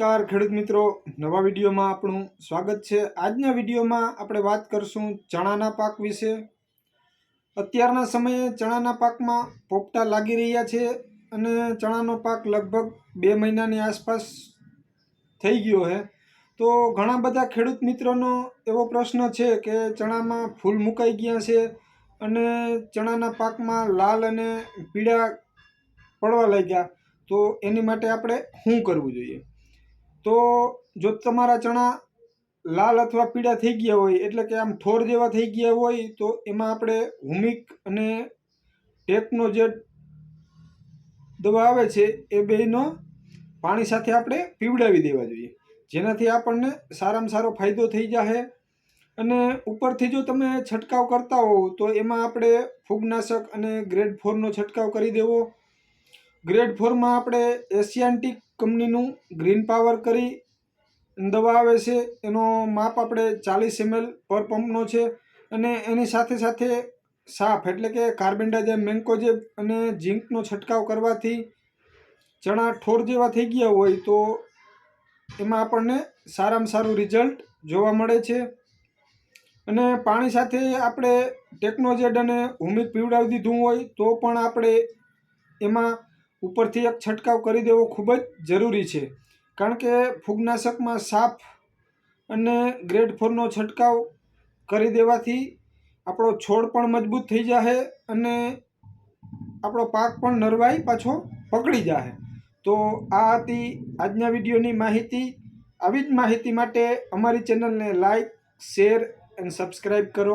નમસ્કાર, ખેડૂત મિત્રો. નવા વિડીયોમાં આપણું સ્વાગત છે. આજના વિડીયોમાં આપણે વાત કરશું ચણાના પાક વિશે. અત્યારના સમયે ચણાના પાકમાં પોપટા લાગી રહ્યા છે અને ચણાનો પાક લગભગ બે મહિનાની આસપાસ થઈ ગયો છે. તો ઘણા બધા ખેડૂત મિત્રોનો એવો પ્રશ્ન છે કે ચણામાં ફૂલ મુકાઈ ગયા છે અને ચણાના પાકમાં લાલ અને પીળા પડવા લાગ્યા. તો એની માટે આપણે શું કરવું જોઈએ? તો જો તમારા ચણા લાલ અથવા પીળા થઈ ગયા હોય, એટલે કે આમ ઠોર જેવા થઈ ગયા હોય, તો એમાં આપણે હુમિક અને ટેકનો જે દવા આવે છે, એ બેનો પાણી સાથે આપણે પીવડાવી દેવા જોઈએ. જેનાથી આપણને સારામાં સારો ફાયદો થઈ જશે અને ઉપરથી જો તમે છંટકાવ કરતા હોવ, તો એમાં આપણે ફૂગનાશક અને ગ્રેડ ફોરનો છંટકાવ કરી દેવો. ગ્રેડ ફોરમાં આપણે એશિયાન્ટિક કંપનીનું ગ્રીન પાવર કરી દવા આવે છે. એનો માપ આપણે ચાલીસ એમએલ પર પંપનો છે. અને એની સાથે સાથે સાફ એટલે કે કાર્બેન્ડાજેમ મેન્કોજેબ અને ઝીંકનો છંટકાવ કરવાથી ચણા ઠોર જેવા થઈ ગયા હોય તો એમાં આપણને સારામાં સારું રિઝલ્ટ જોવા મળે છે. અને પાણી સાથે આપણે ટેકનોજેડ અને હુમિક પીવડાવી દીધું હોય તો પણ આપણે એમાં ઉપરથી એક છંટકાવ કરી દેવો ખૂબ જ જરૂરી છે. કારણ કે ફૂગનાશકમાં સાફ અને ગ્રેડ ફોરનો છંટકાવ કરી દેવાથી આપણો છોડ પણ મજબૂત થઈ જશે અને આપણો પાક પણ નરવાઈ પાછો પકડી જશે તો આ હતી આજના વિડીયોની માહિતી. આવી જ માહિતી માટે અમારી ચેનલને લાઈક, શેર એન્ડ સબસ્ક્રાઈબ કરો.